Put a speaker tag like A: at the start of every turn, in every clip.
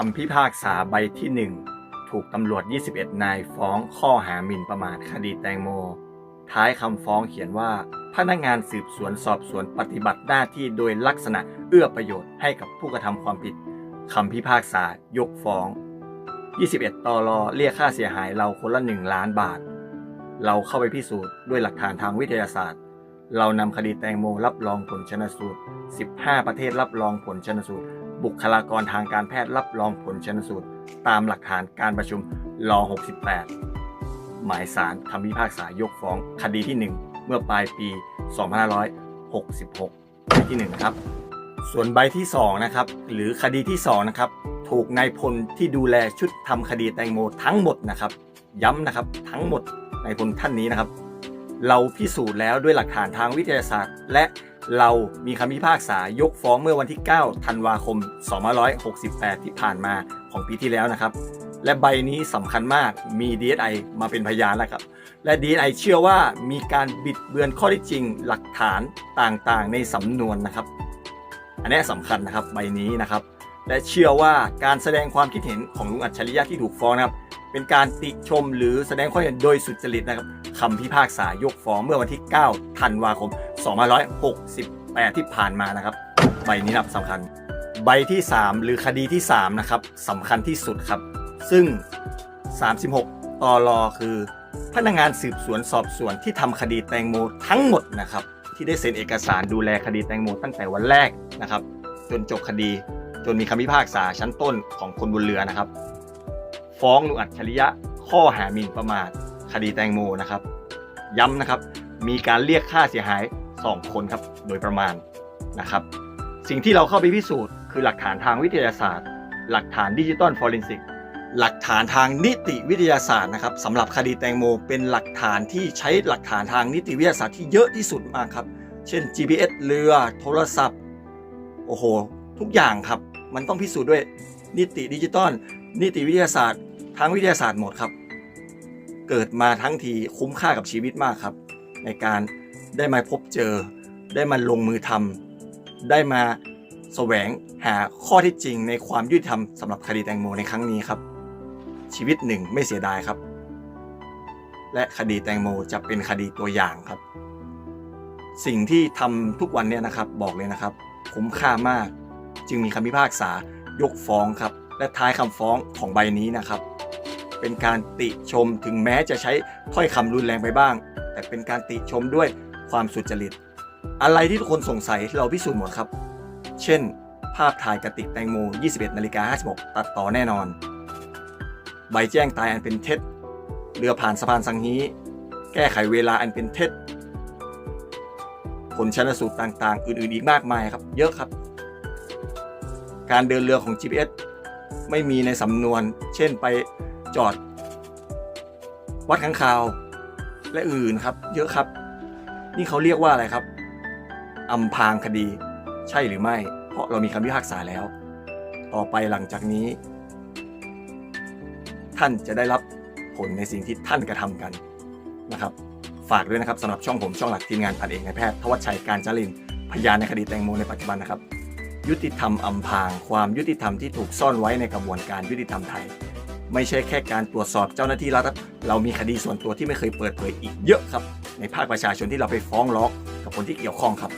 A: คำพิพากษาใบที่ 1 ถูกตำรวจ 21 นายฟ้องข้อหาหมิ่นประมาทคดีแตงโม ท้ายคำฟ้องเขียนว่า พนักงานสืบสวนสอบสวนปฏิบัติหน้าที่โดยลักษณะเอื้อประโยชน์ให้กับผู้กระทำความผิดคำพิพากษายกฟ้อง 21ตลอเรียกค่าเสียหายเราคนละ 1 ล้านบาท เราเข้าไปพิสูจน์ด้วยหลักฐานทางวิทยาศาสตร์ เรานำคดีแตงโมรับรองผลชนสูตร 15 ประเทศรับรองผลชนสูตร บุคลากรทางการแพทย์รับรองผลชนสูตร ตามหลักฐานการประชุมรอ68 หมายสารคำพิพากษายกฟ้องคดีที่ 1 เมื่อปลายปี 2566ใบที่1นะครับ ส่วนใบที่2นะครับหรือคดีที่2นะครับถูกนายพลที่ดูแลชุดทำคดีแตงโมทั้งหมดนะครับ ย้ำนะครับทั้งหมดนายพลท่านนี้นะครับ เราพิสูจน์แล้วด้วยหลักฐานทางวิทยาศาสตร์ และ เรามีคำพิพากษายกฟ้องเมื่อวันที่ 9 ธันวาคม 2568 ที่ผ่านมาของปีที่แล้วนะครับ และใบนี้สำคัญมากมี DSI มาเป็นพยานแล้วครับ และ DSI เชื่อว่ามีการบิดเบือนข้อท็จจริงหลักฐานต่างๆ ในสำนวนนะครับ อันนี้สำคัญนะครับใบนี้นะครับ และเชื่อว่าการแสดงความคิดเห็นของลุงอัจฉริยะที่ถูกฟ้องนะครับ เป็นการติชมหรือแสดงความเห็นโดยสุจริตนะครับคำพิพากษายกฟ้องเมื่อวันที่ 9 ธันวาคม 2568 ที่ผ่านมานะครับ ใบนี้นับสำคัญ ใบที่ 3 หรือคดีที่ 3 นะครับสำคัญที่สุดครับ ซึ่ง 36 ตลอคือพนักงานสืบสวนสอบสวนที่ทำคดีแตงโมทั้งหมดนะครับ ที่ได้เซ็นเอกสารดูแลคดีแตงโมตั้งแต่วันแรกนะครับ จนจบคดีจนมีคำพิพากษาชั้นต้นของคนบนเรือนะครับ ฟ้องลุงอัจฉริยะ ข้อหาหมิ่นประมาทคดีแตงโมนะครับ ย้ำนะครับ มีการเรียกค่าเสียหาย 2 คนครับ โดยประมาณนะครับ สิ่งที่เราเข้าไปพิสูจน์คือหลักฐานทางวิทยาศาสตร์ หลักฐานดิจิตอลฟอเรนซิกหลักฐานทางนิติวิทยาศาสตร์นะครับสำหรับคดีแตงโม เป็นหลักฐานที่ใช้หลักฐานทางนิติวิทยาศาสตร์ที่เยอะที่สุดมากครับ เช่น GPS เรือ โทรศัพท์ โอ้โห ทุกอย่างครับ มันต้องพิสูจน์ด้วยนิติดิจิตอลนิติวิทยาศาสตร์ ทางวิทยาศาสตร์หมดครับ เกิดมาทั้งทีคุ้มค่ากับชีวิตมากครับ ในการได้มาพบเจอ ได้มาลงมือทำได้มาแสวงหาข้อท็จจริงในความยุติธรรมสำหรับคดีแตงโมในครั้งนี้ครับ ชีวิตหนึ่งไม่เสียดายครับ และคดีแตงโมจะเป็นคดีตัวอย่างครับ สิ่งที่ทำทุกวันเนี่ยนะครับบอกเลยนะครับคุ้มค่ามาก จึงมีคำพิพากษายกฟ้องครับ และท้ายคำฟ้องของใบนี้นะครับ เป็นการติชมถึงแม้จะใช้ถ้อยคำรุนแรงไปบ้าง แต่เป็นการติชมด้วยความสุจริต อะไรที่ทุกคนสงสัยเราพิสูจน์หมดครับ เช่น ภาพถ่ายกระติกแตงโม 21นาฬิกา56 ตัดต่อแน่นอน ใบแจ้งตายอันเป็นเท็จ เรือผ่านสะพานสังฮีแก้ไขเวลาอันเป็นเท็จ ผลชนสูตรต่างๆ อื่นๆ อีกมากมายครับ เยอะครับ การเดินเรือของ GPS ไม่มีในสำนวน เช่นไป จอด วัดข้างคาว และอื่นครับ เยอะครับ นี่เขาเรียกว่าอะไรครับอำพรางคดี ใช่หรือไม่ เพราะเรามีคำพิพากษาแล้ว ต่อไปหลังจากนี้ ท่านจะได้รับผลในสิ่งที่ท่านกระทำกันนะครับ ฝากด้วยนะครับสำหรับช่องผมช่องหลักทีมงานพันเอกนายแพทย์ทวัชชัยการจารินพยานในคดีแตงโมในปัจจุบันนะครับ ยุติธรรมอำพราง ความยุติธรรมที่ถูกซ่อนไว้ในกระบวนการยุติธรรมไทย ไม่ใช่แค่การตรวจสอบเจ้าหน้าที่รัฐครับเรามีคดีส่วนตัวที่ไม่เคยเปิดเผยอีกเยอะครับ ในภาคประชาชนที่เราไปฟ้องร้องกับคนที่เกี่ยวข้องครับ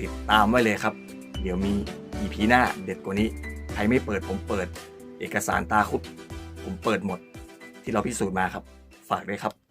A: ติดตามไว้เลยครับ เดี๋ยวมีอีพีหน้าเด็ดกว่านี้ใครไม่เปิดผมเปิด เอกสารตาคุดผมเปิดหมด ที่เราพิสูจน์มาครับ ฝากด้วยครับ